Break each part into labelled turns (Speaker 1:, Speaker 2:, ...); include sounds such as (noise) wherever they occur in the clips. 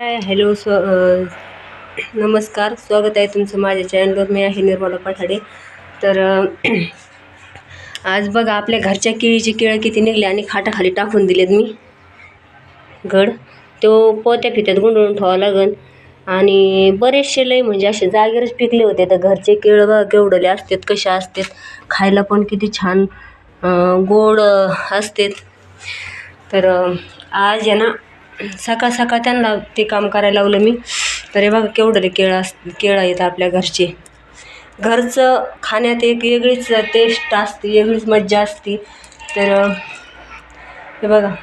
Speaker 1: Hi hello स्व नमस्कार. स्वागत आहे तुमचं माझ्या चॅनलवर मी आहे निर्मला पठाडे. तर (clears throat) आज बघा आपल्या घरच्या केळीची केळं किती निघले आणि खाटाखाली टाकून दिलेत मी. घड तो पोत्या फित्यात गुंडळून ठेवावं लागन. आणि बरेचसे लय म्हणजे असे जागेवरच पिकले होते. तर घरचे केळं बघा केवढले असतात कशा असतात. खायला पण किती छान गोड असतात. तर आज आहे ना सकाळ सकाळ त्यांना ते काम करायला लावलं मी. तर हे बघा केवढं केळं अस केळं येतं आपल्या घरचे. घरचं खाण्यात एक वेगळीच टेस्ट असते वेगळीच मज्जा असते. तर हे बघा.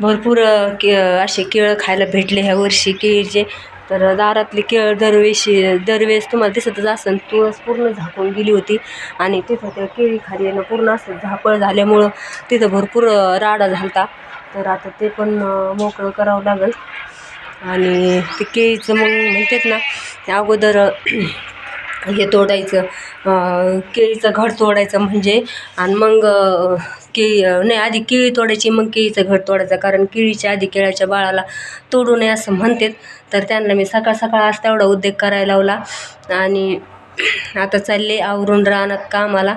Speaker 1: भरपूर के असे केळं खायला भेटले ह्या वर्षी केळीचे. तर दारातली केळ दरवेळी दरवेळेस तुम्हाला दिसतच असेल तुळस पूर्ण झाकून गेली होती. आणि तिथं त्या केळी खाली येणं पूर्ण असं झापळ झाल्यामुळं तिथं भरपूर राडा झालता. तर आता ते पण मोकळं करावं लागेल. आणि ते केळीचं मग म्हणतात ना अगोदर हे तोडायचं केळीचं घड तोडायचं म्हणजे आणि मग केळी नाही आधी केळी तोडायची मग केळीचं घड तोडायचं. कारण केळीच्या आधी केळ्याच्या बाळाला तोडू नये असं म्हणतात. तर त्यांना मी सकाळ सकाळ आज तेवढा उद्योग करायला लावला. आणि आता चालले आवरून राहणार कामाला.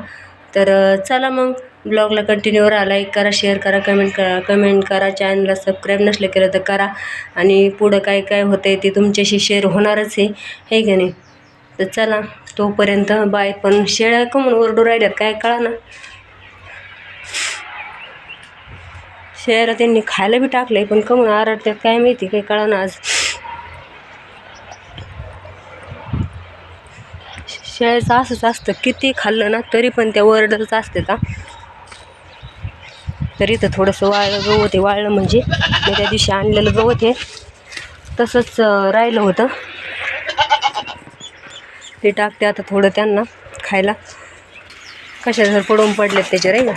Speaker 1: तर चला मग. ब्लॉगला कंटिन्यू राहा लाईक करा शेअर करा कमेंट करा कमेंट करा. चॅनलला सबस्क्राईब नसलं केलं तर करा. आणि पुढं काय काय होतं आहे ते तुमच्याशी शेअर होणारच आहे. हे की नाही? तर चला तोपर्यंत बाय पण शेळ्या कमून ओरडू राहिल्यात काय कळा ना शेळ्याला त्यांनी खायला बी टाकलंय पण कमून आरडतात काय माहिती काय कळा ना आज. शेळ्याचं असंच असतं किती खाल्लं ना तरी पण त्या ओरडतच असते का? तर इथं थोडंसं वाळलं गवत आहे. वाळलं म्हणजे मी त्या दिवशी आणलेलं गवत आहे. तसंच राहिलं होतं. ते टाकते आता थोडं त्यांना खायला. कशा जर पडून पडलेत त्याचे राही ना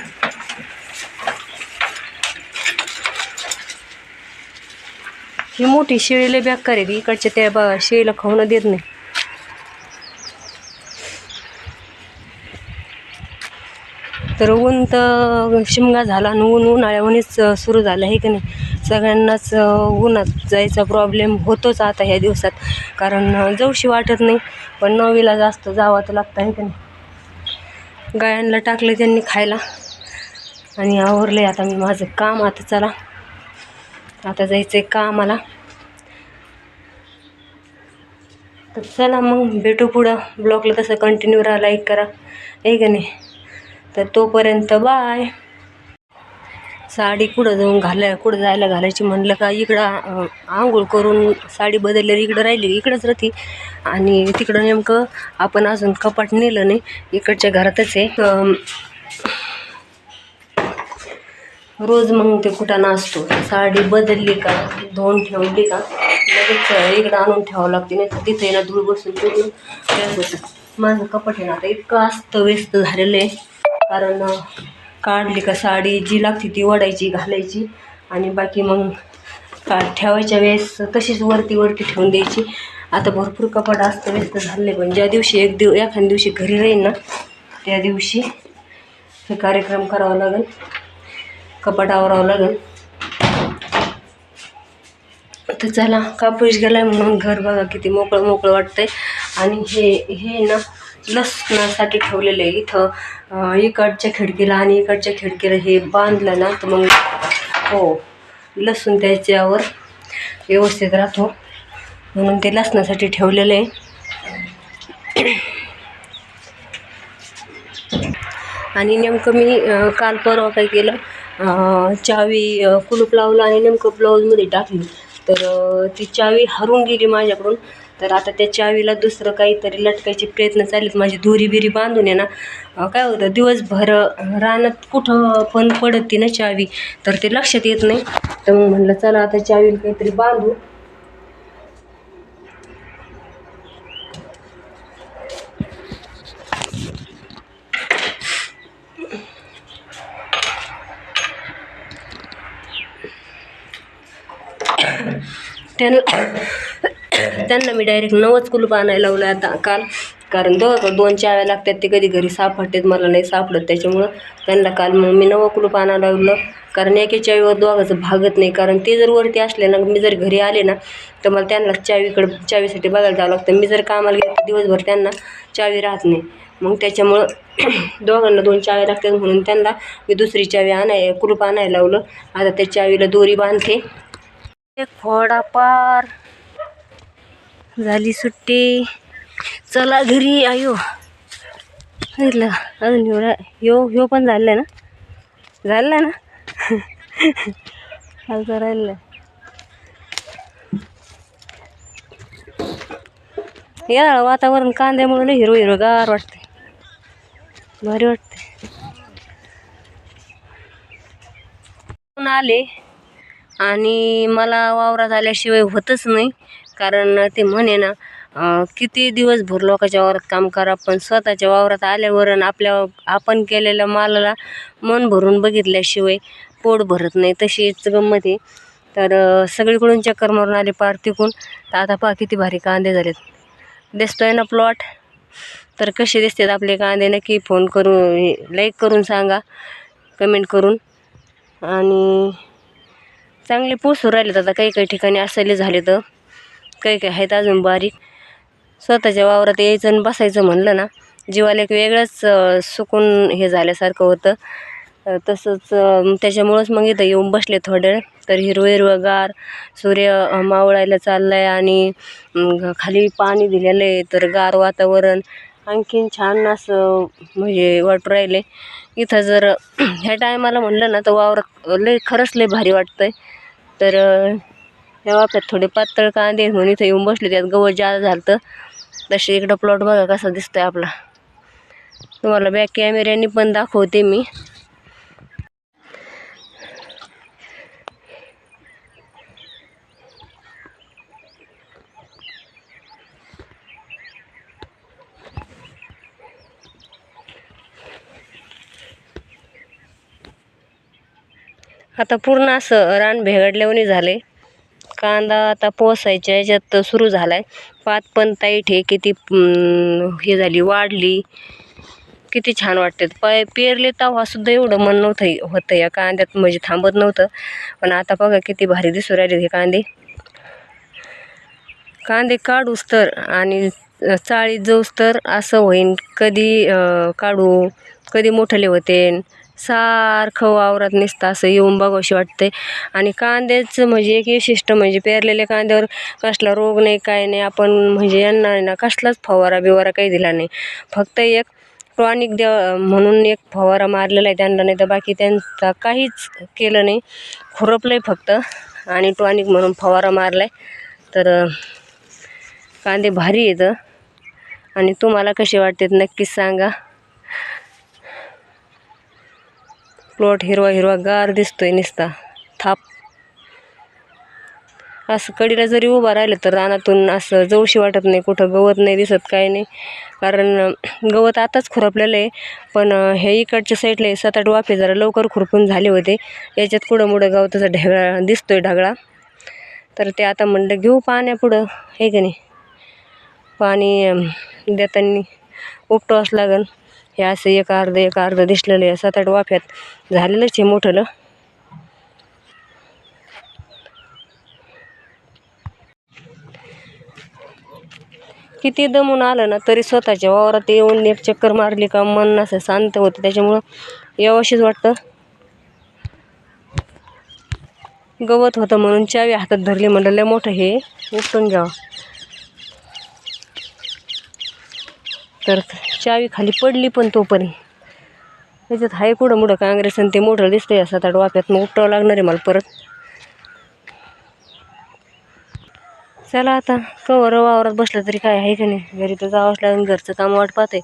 Speaker 1: ही मोठी शेळीला बॅग करेल इकडच्या त्या बा शेळीला खाऊन देत नाही. तर ऊन तर शिमगा झाला आणि ऊन उन्हाळ्याहूनच सुरू झालं आहे की नाही? सगळ्यांनाच उन्हात जायचा प्रॉब्लेम होतोच आता ह्या दिवसात. कारण जाऊशी वाटत नाही पण नवीला जास्त जावं तर लागतं आहे की नाही? गायांना टाकलं त्यांनी खायला. आणि आवरलं आता मी माझं काम आता चला. आता जायचं आहे कामाला. तर चला मग भेटू पुढं. ब्लॉगला तसं कंटिन्यू राहा लाईक करा. आहे का नाही? तर तोपर्यंत बाय. साडी कुठं जाऊन घालाय कुठं जायला घालायची म्हणलं का इकडं आंघोळ करून साडी बदलल्यावर इकडं राहिली इकडंच राहते. आणि तिकडं नेमकं आपण अजून कपाट नेलं नाही इकडच्या घरातच आहे. रोज मग ते कुठं असतो साडी बदलली का धुवून ठेवली का लगेच इकडं आणून ठेवावं लागते नाही तर तिथे ना धूळ बसून माझं कपाट आहे ना आता इतकं अस्त व्यस्त झालेलं आहे. कारण काढली का साडी जी लागते ती ओढायची घालायची. आणि बाकी मग का ठेवायच्या वेळेस तशीच वरती वरती ठेवून द्यायची. आता भरपूर कपाट असतं व्यस्त झाले पण ज्या दिवशी एक दिव एखाद्या दिवशी घरी राहील ना त्या दिवशी हे कार्यक्रम करावा लागेल. कपाट आवरावं लागेल. तर चला कापूस गेला म्हणून घर बघा किती मोकळं मोकळं वाटतंय. आणि हे हे ना लसणासाठी ठेवलेलं आहे. इथं इकडच्या खिडकीला आणि इकडच्या खिडकीला हे बांधलं ना तर मग हो लसूण त्याच्यावर व्यवस्थित राहतो. म्हणून ते लसणासाठी ठेवलेलं आहे. आणि नेमकं मी काल परवा काय केलं चावी कुलूप लावलं आणि नेमकं ब्लाऊजमध्ये टाकली. तर ती चावी हरून गेली माझ्याकडून. तर आता त्या चावीला दुसरं काहीतरी लटकायचे प्रयत्न चाललेत. माझी दोरी बिरी बांधून आहे ना काय होतं दिवसभर रानात कुठं पण पडत ती ना चावी तर ते लक्षात येत नाही. तर मग म्हणलं चला आता चावीला काहीतरी बांधू. त्यांना त्यांना मी डायरेक्ट नवच कुलूप आणायला लावलं आता काल. कारण दो दोन चाव्या लागतात ते कधी घरी सापडतात मला नाही सापडत. त्याच्यामुळं त्यांना काल मग मी नवं कुलूप आणायला लागलं कारण एके चावीवर दोघाचं भागत नाही. कारण ते जर वरती असले ना मी जर घरी आले ना तर मला त्यांना चावीकडं चावीसाठी बघायला जावं लागतं. मी जर कामाला गेले दिवसभर त्यांना चावी राहत नाही. मग त्याच्यामुळं (clears throat) दोघांना दोन चाव्या लागतात म्हणून त्यांना मी दुसरी चावी आणाय कुलूप आणायला लावलं. आता त्या चावीला दोरी बांधते. एक फोडा पार झाली सुट्टी. चला घरी आयो हो. सांगितलं अजून येऊ रा यो पण झालं ना? झालं ना? (laughs) असं राहिलं या वातावरण कांद्यामुळे हिरो हिरो गार वाटते भारी वाटते आले? आणि मला वावरात आल्याशिवाय होतच नाही. कारण ते म्हणे ना किती दिवसभर लोकांच्या वावरात काम करा पण स्वतःच्या वावरात आल्यावर आणि आपल्या आपण केलेल्या मालाला मन भरून बघितल्याशिवाय पोट भरत नाही. तशीच गंमत आहे. तर सगळीकडून चक्कर मारून आले पार तिकून. तर आता पहा किती भारी कांदे झालेत. दिसतोय ना प्लॉट तर कसे दिसतात आपले कांदे? नक्की फोन करून लाईक करून सांगा. कमेंट करून. आणि चांगले पोसू राहिलेत आता. काही काही ठिकाणी असले झाले तर काही काही आहेत अजून बारीक. स्वतःच्या वावरात यायचं आणि बसायचं म्हणलं ना जीवाला एक वेगळंच सुकून हे झाल्यासारखं होतं. तसंच त्याच्यामुळंच मग इथं येऊन बसले थोडे वेळ. तर हिरवं हिरवंगार सूर्य मावळायला चालला आहे आणि खाली पाणी दिलेलं आहे. तर गार वातावरण आणखीन छान असं म्हणजे वाटू राहिले. इथं जर (clears throat) ह्या टायमाला म्हणलं ना तर वावरात लय खरंच लय भारी वाटतंय. तर ह्या या वाफ्यात थोडे पातळ कांदे म्हणून इथं येऊन बसले त्यात गवत जादा झालं तर तसे इकडं प्लॉट बघा कसा दिसतोय आपला. तुम्हाला बॅक कॅमेऱ्याने पण दाखवते मी. आता पूर्ण असं रान भेगडल्यावणी झाले. कांदा आता पोसायच्या याच्यात सुरू झाला आहे पात पण ताईट हे किती हे झाली वाढली. किती छान वाटते पाय पेरले तेव्हासुद्धा एवढं मन नव्हतं होतं या कांद्यात म्हणजे थांबत नव्हतं. पण आता बघा किती भारी दिसू राहिले हे कांदे. कांदे काढूस तर आणि चाळीत जाऊस तर असं होईन. कधी काढू कधी मोठले होते सारखं वावरात निसतं असं येऊन बघावशी वाटते आणि कांद्याचं म्हणजे एक विशिष्ट म्हणजे पेरलेल्या कांद्यावर कसला रोग नाही काय नाही. आपण म्हणजे यांना ना कसलाच फवारा बिवारा काही दिला नाही. फक्त एक टॉनिक देव म्हणून एक फवारा मारलेला आहे त्यांना नाही तर बाकी त्यांचा काहीच केलं नाही. खुरपलं आहे फक्त. आणि टॉनिक म्हणून फवारा मारला आहे तर कांदे भारी येतं आणि तुम्हाला कसे वाटतात नक्कीच सांगा. प्लॉट हिरवा हिरवा गार दिसतोय नुसता. थाप. असं कडीला जरी उभा राहिलं तर रानातून असं जाऊशी वाटत नाही कुठं गवत नाही दिसत काय नाही. कारण गवत आताच खुरपलेलं आहे. पण हे इकडच्या साईडला सात आठ वाफे जरा लवकर खुरपून झाले होते. याच्यात कुठं मुडं गवताचा ढगळा दिसतोय ढगळा. तर ते आता म्हणलं घेऊ पाण्यापुढं हे का नाही. पाणी देताना उपटवाच लागन. हे असं एक अर्ध एक अर्ध दिसलेलं आहे. सात आठ वाफ्यात झालेलंच आहे मोठं किती दमून आलं ना तरी स्वतःच्या वावरात येऊन एक चक्कर मारली का मन असं शांत होतं. त्याच्यामुळं यावशीच वाटतं. गवत होतं म्हणून चावी हातात धरली म्हणलं लय मोठं हे उपटून घ्यावं. तर चावी खाली पडली पण तोपर्यंत. त्याच्यात हाय कुठं मोठं काँग्रेस आणि ते मोठं दिसतंय असं आता आठ वाफ्यात मग उपटावं लागणार आहे मला परत. चला आता कवर वावरात बसलं तरी काय आहे का नाही? घरी तर जावंच लागेल घरचं काम वाट पाहते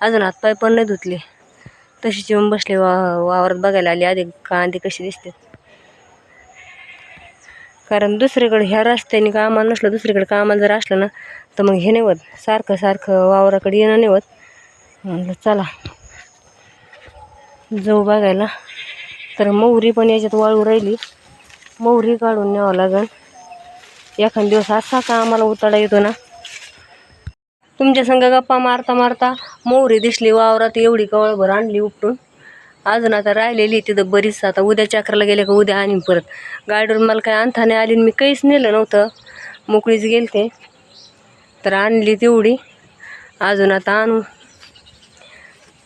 Speaker 1: अजून हातपाय पण नाही धुतले. तशीच येऊन बसले वा वावरात बघायला आली आधी कांदे कशी दिसते कारण दुसरीकडे ह्या रस्त्याने कामाला नसलं दुसरीकडे कामाला जर असलं ना तर मग हे नाही होत. सारखं सारखं वावराकडे येणं नाही होत. म्हणलं चला जाऊ बघायला. तर मोहरी पण याच्यात वाळू राहिली. मोहरी काढून न्यावं लागेल एखाद दिवस असा का आम्हाला उताडा येतो ना? तुमच्या संग गप्पा मारता मारता मोहरी दिसली वावरात एवढी कवळभर आणली उपटून. अजून आता राहिलेली तिथं बरीच. आता उद्या चक्राला गेले का उद्या आणीन परत. गाडीवर मला काय अंथाने नाही आली आणि मी काहीच नेलं नव्हतं. मोकळीच गेलते. तर आणली तेवढी. अजून आता आणू.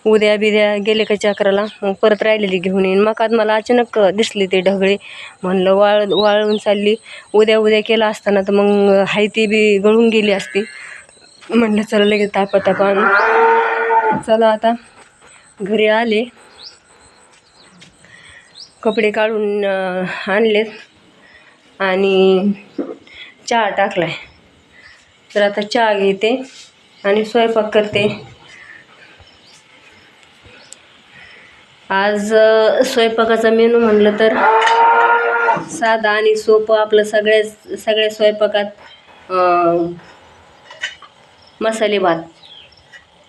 Speaker 1: उद्या बिद्या गेले का चक्राला? मग परत राहिलेली घेऊन येईन. मकात मला अचानक दिसली ते ढगळे. म्हणलं वाळ वाळून चालली. उद्या उद्या केला असताना तर मग हायती बी गळून गेली असती. म्हणलं चला लगेच तापा तापा चला आता घरी आले. कपडे काढून आणलेत. आणि चहा टाकलाय. तर आता चहा घेते आणि स्वयंपाक करते. आज स्वयंपाकाचा मेनू म्हणलं तर साधा आणि सोपं आपलं सगळ्या सगळ्या स्वयंपाकात मसाले भात.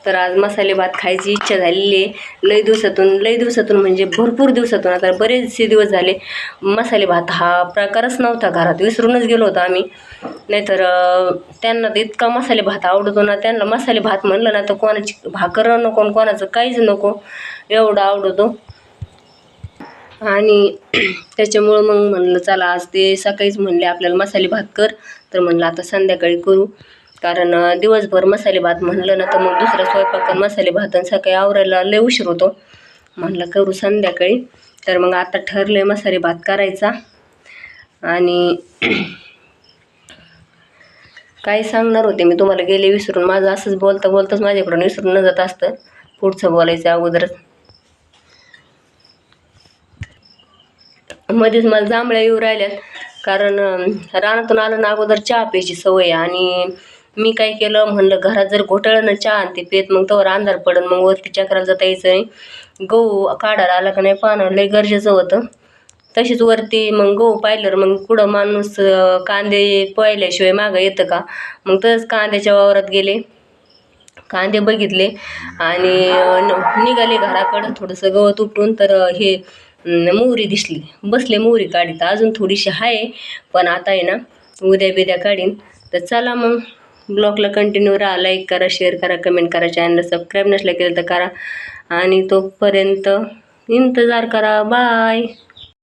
Speaker 1: तर आज मसाले भात खायची इच्छा झालेली आहे. लई दिवसातून लई दिवसातून म्हणजे भरपूर दिवसातून. आता बरेचसे दिवस झाले मसाले भात हा प्रकारच नव्हता घरात. विसरूनच गेलो होतो आम्ही. नाहीतर त्यांना तर इतका मसाले भात आवडतो ना त्यांना मसाले भात म्हणलं ना तर कोणाची भाकर नको आणि कोणाचं काहीच नको. एवढं आवडतो. आणि त्याच्यामुळं मग म्हणलं चला आज ते सकाळीच म्हणले आपल्याला मसाले भात कर. तर म्हणलं आता संध्याकाळी करू. कारण दिवसभर मसाले भात म्हणलं ना तर मग दुसरा स्वयंपाक मसाले भात आणि सकाळी आवरायला लय उशीर होतो. म्हणलं करू संध्याकाळी. तर मग आता ठरलं आहे मसाले भात करायचा. आणि काय सांगणार होते मी तुम्हाला गेले विसरून माझं असंच बोलता बोलताच माझ्याकडून विसरून न जात असतं. पुढचं बोलायचं अगोदरच. मध्येच मला जांभळ्या येऊ राहिल्यात. कारण रानातून आलं ना अगोदर चहा प्यायची सवय आहे आणि मी काय केलं? म्हणलं घरात जर घोटाळलं ना चहा आणि ते पेत मग तोवर अंधार पडन मग वरती चक्राला जाता यायचं नाही. गहू काढायला आला का नाही पाहणं लय गरजेचं होतं. तशीच वरती मग गहू पाहिलं मग कुठं माणूस कांदे पाहिल्याशिवाय मागं येतं का? मग तसंच कांद्याच्या वावरात गेले. कांदे बघितले आणि न- निघाले घराकडं थोडंसं गवत उपटून. तर हे मोहरी दिसली. बसले मोहरी काढीत. अजून थोडीशी आहे पण आता आहे ना उद्या बिद्या काढीन. तर चला मग. ब्लॉगला कंटिन्यू राहा लाईक करा शेअर करा कमेंट करा चॅनल सबस्क्राईब नसल्या केलं तर करा. आणि तोपर्यंत इंतजार करा. बाय